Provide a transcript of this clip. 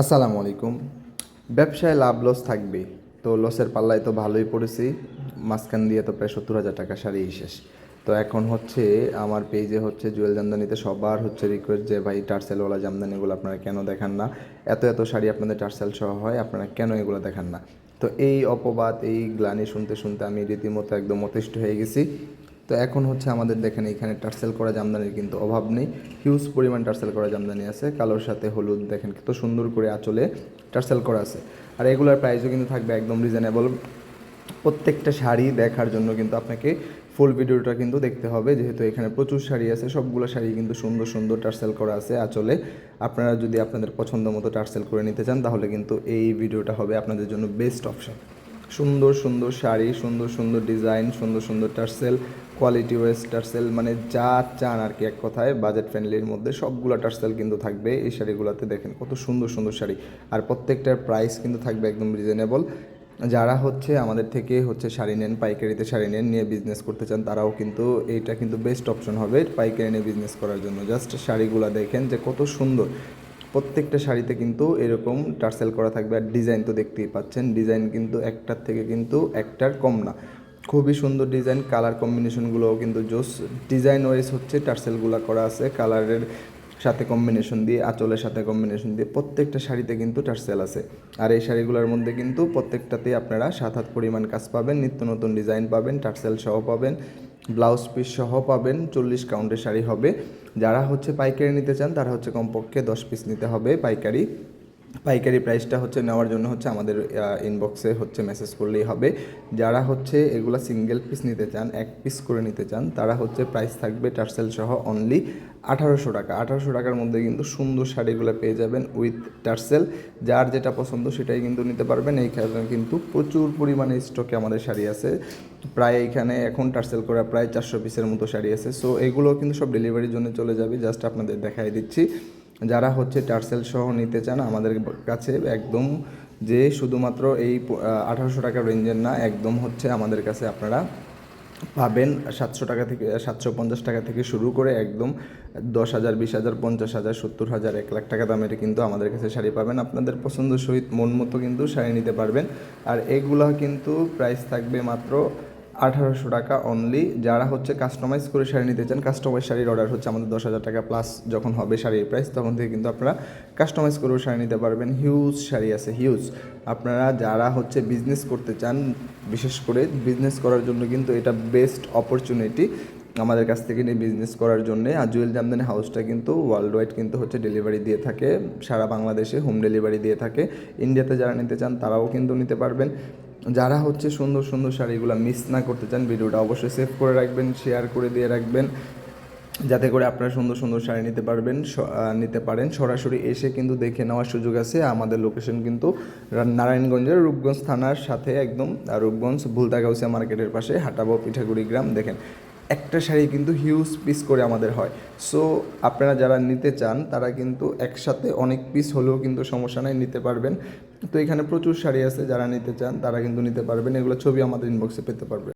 আসসালামু আলাইকুম। ব্যবসায় লাভ লস থাকবে তো লসের পাল্লায় তো ভালোই পড়েছি। মাঝখান দিয়ে তো প্রায় সত্তর হাজার টাকা সারিয়ে শেষ। তো এখন হচ্ছে আমার পেজে হচ্ছে জুয়েল জামদানিতে সবার হচ্ছে রিকোয়েস্ট যে, ভাই টার্সেলওয়ালা জামদানিগুলো আপনারা কেন দেখান না? এত এত শাড়ি আপনাদের টার্সেল সহ হয়, আপনারা কেন এগুলো দেখান না? তো এই অপবাদ, এই গ্লানি শুনতে শুনতে আমি রীতিমতো একদম অতিষ্ঠ হয়ে গেছি। তো এখন হচ্ছে আমাদের দেখেন এখানে টার্সেল করা জামদানির কিন্তু অভাব নেই। হিউজ পরিমাণ টার্সেল করা জামদানি আছে। কালোর সাথে হলুদ দেখেন কত সুন্দর করে আঁচলে টার্সেল করা আছে। আর এগুলোর প্রাইসও কিন্তু থাকবে একদম রিজনেবল প্রত্যেকটা শাড়ি দেখার জন্য কিন্তু আপনাকে ফুল ভিডিওটা কিন্তু দেখতে হবে। যেহেতু এখানে প্রচুর শাড়ি আছে, সবগুলো শাড়ি কিন্তু সুন্দর সুন্দর টার্সেল করা আছে আঁচলে। আপনারা যদি আপনাদের পছন্দ মতো টার্সেল করে নিতে চান, তাহলে কিন্তু এই ভিডিওটা হবে আপনাদের জন্য বেস্ট অপশন সুন্দর সুন্দর শাড়ি, সুন্দর সুন্দর ডিজাইন, সুন্দর সুন্দর টার্সেল কোয়ালিটি ওয়েস টার্সেল মানে যা চান আর কি এক কথায় বাজেট ফ্রেন্ডলির মধ্যে সবগুলো টার্সেল কিন্তু থাকবে এই শাড়িগুলোতে দেখেন কত সুন্দর সুন্দর শাড়ি। আর প্রত্যেকটার প্রাইস কিন্তু থাকবে একদম রিজনেবল যারা হচ্ছে আমাদের থেকে হচ্ছে শাড়ি নেন, পাইকারিতে শাড়ি নেন, নিয়ে বিজনেস করতে চান, তারাও কিন্তু এইটা কিন্তু বেস্ট অপশন হবে পাইকারি নিয়ে বিজনেস করার জন্য। জাস্ট শাড়িগুলো দেখেন যে কত সুন্দর। প্রত্যেকটা শাড়িতে কিন্তু এরকম টার্সেল করা থাকবে আর ডিজাইন তো দেখতেই পাচ্ছেন, ডিজাইন কিন্তু একটার থেকে কিন্তু একটার কম না। খুবই সুন্দর ডিজাইন, কালার কম্বিনেশনগুলোও কিন্তু জোস। ডিজাইন ওয়াইজ হচ্ছে টার্সেলগুলো করা আছে, কালারের সাথে কম্বিনেশন দিয়ে, আঁচলের সাথে কম্বিনেশন দিয়ে প্রত্যেকটা শাড়িতে কিন্তু টার্সেল আছে। আর এই শাড়িগুলোর মধ্যে কিন্তু প্রত্যেকটাতেই আপনারা সাত হাত পরিমাণ কাজ পাবেন, নিত্য নতুন ডিজাইন পাবেন, টার্সেল সহ পাবেন। ব্লাউজ পিস সহ পাবেন, চল্লিশ কাউন্টের শাড়ি হবে। যারা হচ্ছে পাইকারি নিতে চান, তারা হচ্ছে কমপক্ষে দশ পিস নিতে হবে পাইকারি। পাইকারি প্রাইসটা হচ্ছে নেওয়ার জন্য হচ্ছে আমাদের ইনবক্সে হচ্ছে মেসেজ করলেই হবে। যারা হচ্ছে এগুলা সিঙ্গেল পিস নিতে চান, এক পিস করে নিতে চান, তারা হচ্ছে প্রাইস থাকবে টার্সেল সহ অনলি আঠারোশো টাকা। আঠারোশো টাকার মধ্যে কিন্তু সুন্দর শাড়িগুলো পেয়ে যাবেন উইথ টার্সেল যার যেটা পছন্দ সেটাই কিন্তু নিতে পারবেন। এইখানে কিন্তু প্রচুর পরিমাণে স্টকে আমাদের শাড়ি আছে। প্রায় এইখানে এখন টার্সেল করা প্রায় চারশো পিসের মতো শাড়ি আছে। সো এগুলো কিন্তু সব ডেলিভারির জন্য চলে যাবে। জাস্ট আপনাদের দেখাই দিচ্ছি। যারা হচ্ছে টার্সেল সহ নিতে চান আমাদের কাছে একদম যে শুধুমাত্র এই আঠারোশো টাকার রেঞ্জের না, একদম হচ্ছে আমাদের কাছে আপনারা পাবেন সাতশো টাকা থেকে, সাতশো পঞ্চাশ টাকা থেকে শুরু করে একদম দশ হাজার, বিশ হাজার, পঞ্চাশ হাজার, সত্তর হাজার, এক লাখ টাকা দামের কিন্তু আমাদের কাছে শাড়ি পাবেন। আপনাদের পছন্দ সহিত মন মতো কিন্তু শাড়ি নিতে পারবেন। আর এগুলো কিন্তু প্রাইস থাকবে মাত্র আঠারোশো টাকা অনলি যারা হচ্ছে কাস্টমাইজ করে শাড়ি নিতে চান কাস্টমাইজ শাড়ির অর্ডার হচ্ছে আমাদের দশ হাজার টাকা প্লাস যখন হবে শাড়ির প্রাইস তখন থেকে কিন্তু আপনারা কাস্টমাইজ করেও শাড়ি নিতে পারবেন। হিউজ শাড়ি আছে হিউজ আপনারা যারা হচ্ছে বিজনেস করতে চান, বিশেষ করে বিজনেস করার জন্য কিন্তু এটা বেস্ট অপরচুনিটি আমাদের কাছ থেকে নিয়ে বিজনেস করার জন্যে। আর জুয়েল জামদানি হাউসটা কিন্তু ওয়ার্ল্ড ওয়াইড কিন্তু হচ্ছে ডেলিভারি দিয়ে থাকে। সারা বাংলাদেশে হোম ডেলিভারি দিয়ে থাকে। ইন্ডিয়াতে যারা নিতে চান, তারাও কিন্তু নিতে পারবেন। যারা হচ্ছে সুন্দর সুন্দর শাড়িগুলো মিস না করতে চান, ভিডিওটা অবশ্যই সেভ করে রাখবেন শেয়ার করে দিয়ে রাখবেন, যাতে করে আপনারা সুন্দর সুন্দর শাড়ি নিতে পারবেন নিতে পারেন। সরাসরি এসে কিন্তু দেখে নেওয়ার সুযোগ আছে। আমাদের লোকেশন কিন্তু নারায়ণগঞ্জের রূপগঞ্জ থানার সাথে একদম রূপগঞ্জ ভুলতাগাউসিয়া মার্কেটের পাশে হাটাবো পিঠাগুড়ি গ্রাম। দেখেন একটা শাড়ি কিন্তু হিউজ পিস করে আমাদের হয়। সো আপনারা যারা নিতে চান, তারা কিন্তু একসাথে অনেক পিস হলেও কিন্তু সমস্যা নাই, নিতে পারবেন। তো এখানে প্রচুর শাড়ি আছে, যারা নিতে চান, তারা কিন্তু নিতে পারবেন। এগুলো ছবি আমাদের ইনবক্সে পেতে পারবেন।